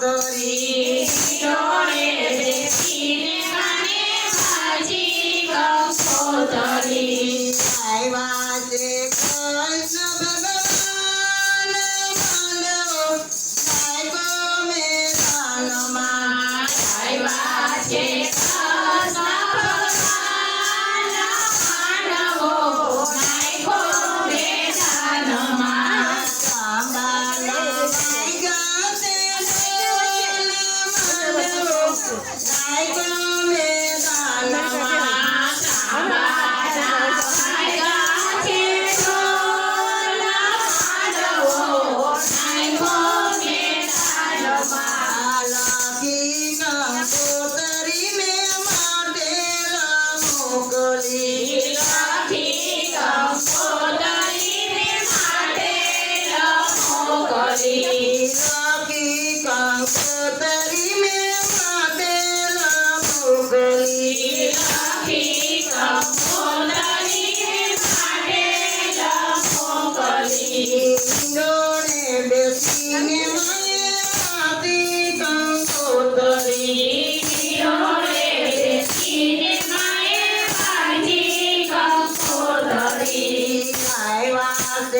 સુંદરી ડોળે બેસીને મને ભાજી કંસોદરી આવ્યા છે કંસ ભગવાન માનવ આવ્યો મેદાનમાં આવ્યા છે Thank you.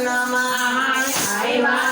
સર્વનામાં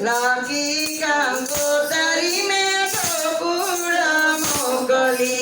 લાગી કામ તો તારી મેં ગોકુળ મોકલી